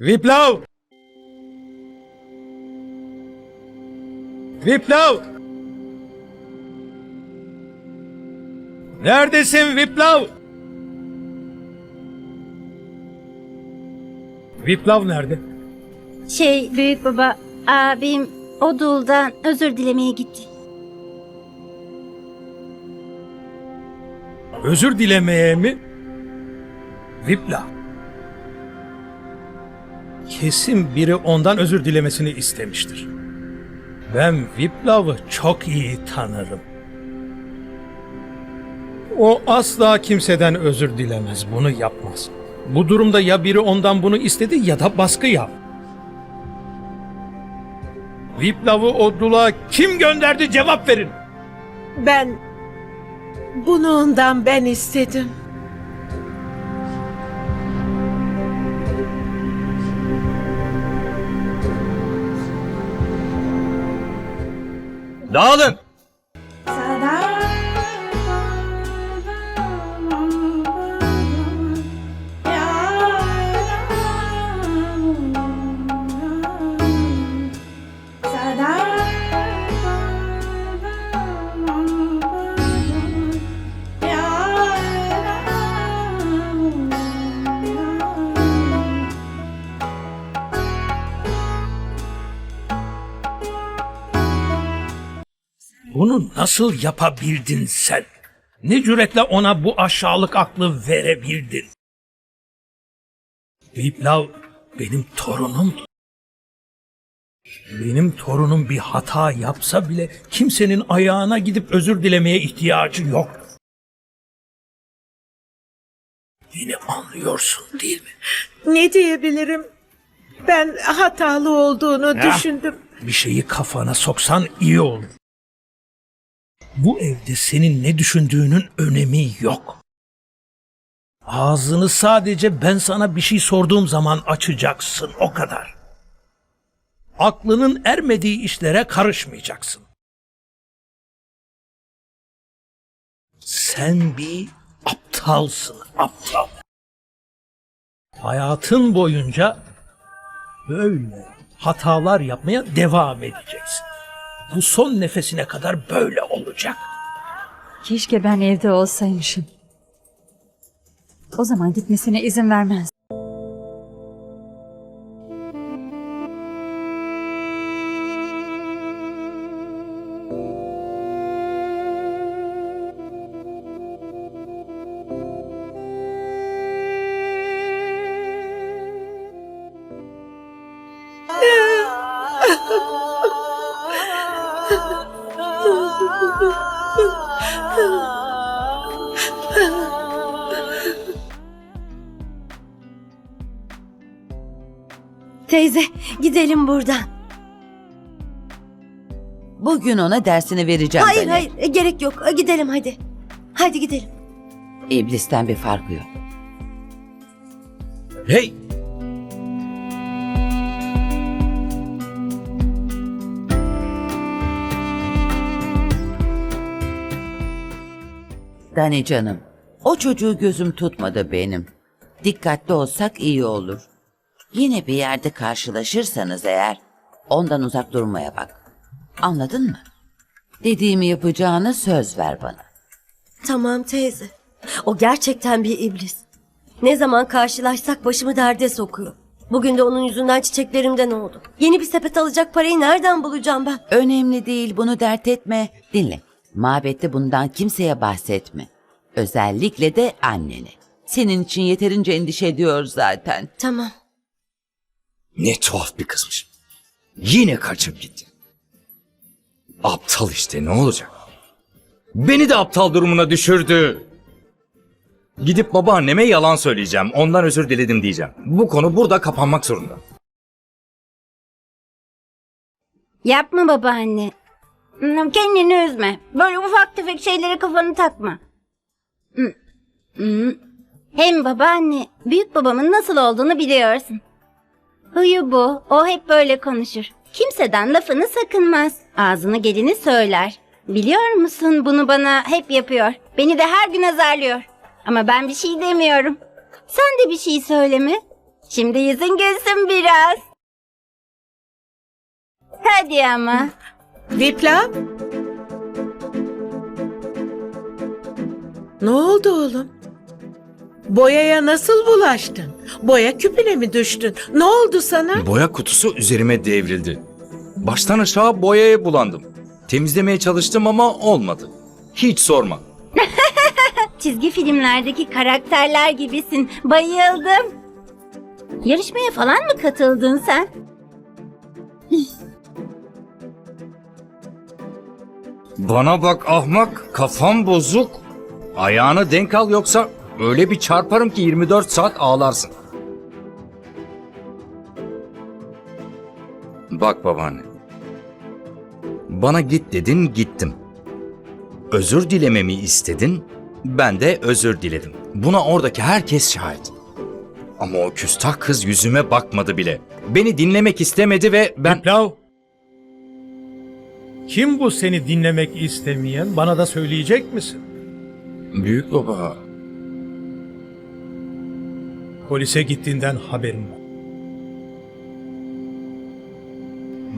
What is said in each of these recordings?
Viplav! Viplav! Neredesin Viplav? Viplav nerede? Şey büyük baba abim Odul'dan özür dilemeye gitti. Özür dilemeye mi? Viplav. Kesin biri ondan özür dilemesini istemiştir. Ben Viplav'ı çok iyi tanırım. O asla kimseden özür dilemez, bunu yapmaz. Bu durumda ya biri ondan bunu istedi ya da baskı yap. Viplav'ı Odul'a kim gönderdi cevap verin. Ben bunu ondan ben istedim. Dağılın! Bunu nasıl yapabildin sen? Ne cüretle ona bu aşağılık aklı verebildin? Viplav benim torunumdu. Benim torunum bir hata yapsa bile kimsenin ayağına gidip özür dilemeye ihtiyacı yok. Beni anlıyorsun değil mi? Ne diyebilirim? Ben hatalı olduğunu Ya. düşündüm. Bir şeyi kafana soksan iyi olur. Bu evde senin ne düşündüğünün önemi yok. Ağzını sadece ben sana bir şey sorduğum zaman açacaksın o kadar. Aklının ermediği işlere karışmayacaksın. Sen bir aptalsın, aptal. Hayatın boyunca böyle hatalar yapmaya devam edeceksin. Bu son nefesine kadar böyle olacak. Keşke ben evde olsaymışım. O zaman gitmesine izin vermez. Teyze gidelim buradan. Bugün ona dersini vereceğim Hayır Dani. hayır e, gerek yok E, gidelim hadi. Hadi gidelim. İblisten bir farkı yok. Hey! Dani canım, o çocuğu gözüm tutmadı benim. Dikkatli olsak iyi olur. Yine bir yerde karşılaşırsanız eğer ondan uzak durmaya bak. Anladın mı? Dediğimi yapacağını söz ver bana. Tamam teyze. O gerçekten bir iblis. Ne zaman karşılaşsak başımı derde sokuyor. Bugün de onun yüzünden çiçeklerimden oldu. Yeni bir sepet alacak parayı nereden bulacağım ben? Önemli değil bunu dert etme. Dinle. Mabette bundan kimseye bahsetme. Özellikle de annene. Senin için yeterince endişe ediyor zaten. Tamam. Ne tuhaf bir kızmış. Yine kaçıp gitti. Aptal işte ne olacak? Beni de aptal durumuna düşürdü. Gidip babaanneme yalan söyleyeceğim. Ondan özür diledim diyeceğim. Bu konu burada kapanmak zorunda. Yapma babaanne. Hmm, Kendini üzme. Böyle ufak tefek şeylere kafanı takma. Hmm, hmm. Hem babaanne, büyük babamın nasıl olduğunu biliyorsun. Huyu bu. O hep böyle konuşur. Kimseden lafını sakınmaz. Ağzını gelini söyler. Biliyor musun bunu bana hep yapıyor. Beni de her gün azarlıyor. Ama ben bir şey demiyorum. Sen de bir şey söyleme. Şimdi yüzün gülsün biraz. Hadi ama. Viplav? Ne oldu oğlum? Boyaya nasıl bulaştın? Boya küpüne mi düştün? Ne oldu sana? Boya kutusu üzerime devrildi. Baştan aşağı boyaya bulandım. Temizlemeye çalıştım ama olmadı. Hiç sorma. Çizgi filmlerdeki karakterler gibisin. Bayıldım. Yarışmaya falan mı katıldın sen? Bana bak ahmak, kafam bozuk. Ayağını denk al yoksa öyle bir çarparım ki 24 saat ağlarsın. Bak babaanne. Bana git dedin gittim. Özür dilememi istedin, ben de özür diledim. Buna oradaki herkes şahit. Ama o küstah kız yüzüme bakmadı bile. Beni dinlemek istemedi ve ben... Viplav. Kim bu seni dinlemek istemeyen? Bana da söyleyecek misin? Büyük baba, Polise gittiğinden haberim var.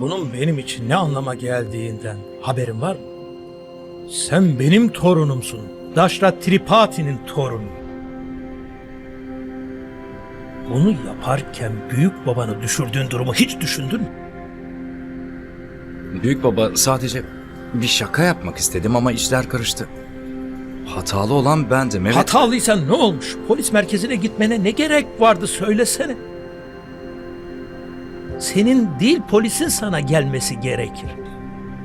Bunun benim için ne anlama geldiğinden haberin var mı? Sen benim torunumsun. Daşra Tripati'nin torunu. Bunu yaparken büyük babanı düşürdüğün durumu hiç düşündün mü? Büyük baba sadece bir şaka yapmak istedim ama işler karıştı. Hatalı olan bendim evet. Hatalıysan ne olmuş? Polis merkezine gitmene ne gerek vardı söylesene. Senin değil polisin sana gelmesi gerekir.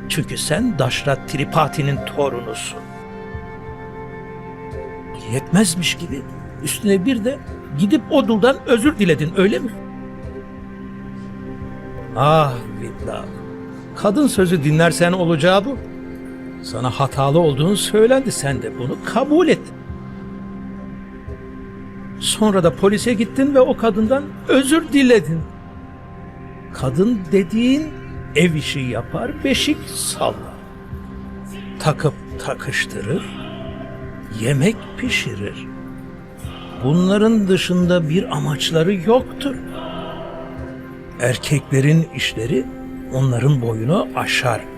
Çünkü sen Daşra Tripati'nin torunusun. Yetmezmiş gibi üstüne bir de gidip o duldan özür diledin öyle mi? Ah Vidda. Kadın sözü dinlersen olacağı bu. Sana hatalı olduğunu söylendi. Sen de bunu kabul et. Sonra da polise gittin ve o kadından özür diledin. Kadın dediğin ev işi yapar, beşik sallar. Takıp takıştırır, yemek pişirir. Bunların dışında bir amaçları yoktur. Erkeklerin işleri onların boyunu aşar.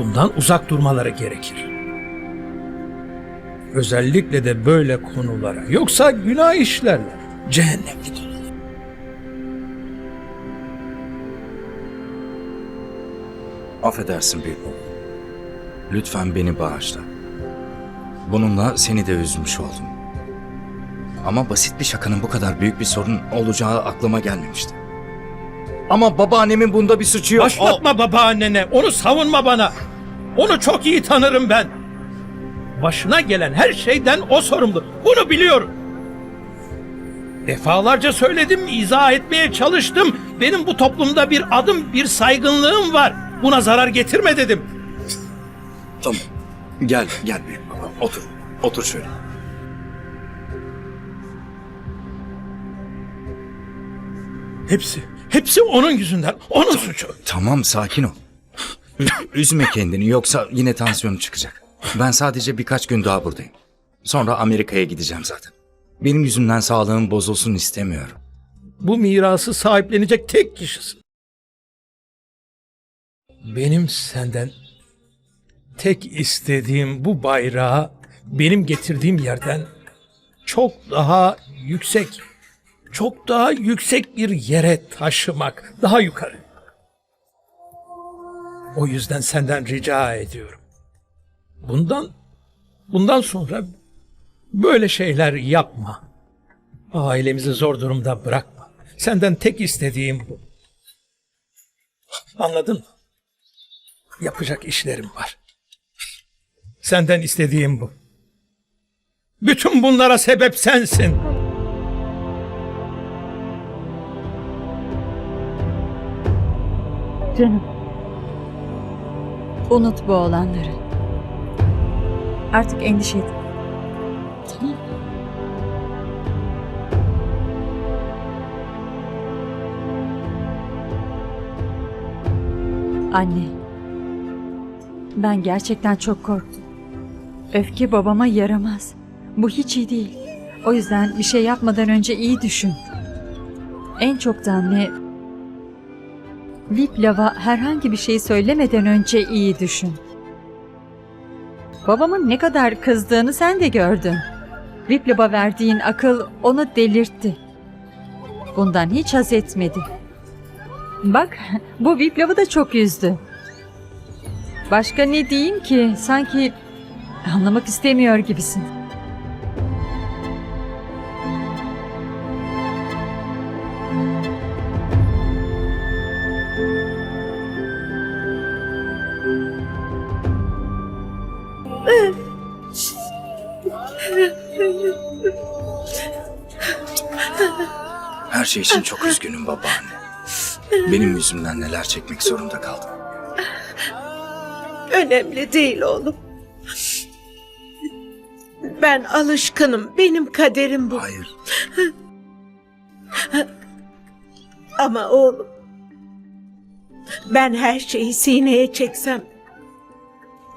Bundan uzak durmaları gerekir. Özellikle de böyle konulara. Yoksa günah işlerler. Cehennemlik olur. Affedersin baba. Lütfen beni bağışla. Bununla seni de üzmüş oldum. Ama basit bir şakanın bu kadar büyük bir sorun olacağı aklıma gelmemişti. Ama babaannemin bunda bir suçu yok. O- Başlatma babaannene. Onu savunma bana. Onu çok iyi tanırım ben. Başına gelen her şeyden o sorumlu. Bunu biliyorum. Defalarca söyledim, izah etmeye çalıştım. Benim bu toplumda bir adım, bir saygınlığım var. Buna zarar getirme dedim. Tamam. Gel, gel büyük baba. Otur. Otur şöyle. Hepsi, hepsi onun yüzünden. Onun suçu. Tamam, sakin ol. Üzme kendini yoksa yine tansiyonu çıkacak. Ben sadece birkaç gün daha buradayım. Sonra Amerika'ya gideceğim zaten. Benim yüzümden sağlığım bozulsun istemiyorum. Bu mirası sahiplenecek tek kişisin. Benim senden tek istediğim bu bayrağı benim getirdiğim yerden çok daha yüksek, çok daha yüksek bir yere taşımak, daha yukarı. O yüzden senden rica ediyorum. Bundan bundan sonra böyle şeyler yapma. Ailemizi zor durumda bırakma. Senden tek istediğim bu. Anladın mı? Yapacak işlerim var. Senden istediğim bu. Bütün bunlara sebep sensin. Canım. Unut bu olanları. Artık endişe etme. Tamam. Anne. Ben gerçekten çok korktum. Öfke babama yaramaz. Bu hiç iyi değil. O yüzden bir şey yapmadan önce iyi düşün. En çok da anne Viplav'a herhangi bir şey söylemeden önce iyi düşün. Babamın ne kadar kızdığını sen de gördün. Viplav'a verdiğin akıl onu delirtti. Bundan hiç haz etmedi. Bak bu Viplav'ı da çok üzdü. Başka ne diyeyim ki sanki anlamak istemiyor gibisin. Her şey için çok üzgünüm babaanne. Benim yüzümden neler çekmek zorunda kaldım. Önemli değil oğlum. Ben alışkınım. Benim kaderim bu. Hayır. Ama oğlum. Ben her şeyi sineye çeksem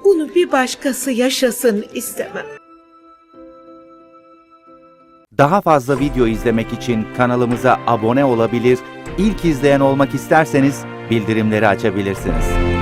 bunu bir başkası yaşasın istemem. Daha fazla video izlemek için kanalımıza abone olabilir, ilk izleyen olmak isterseniz bildirimleri açabilirsiniz.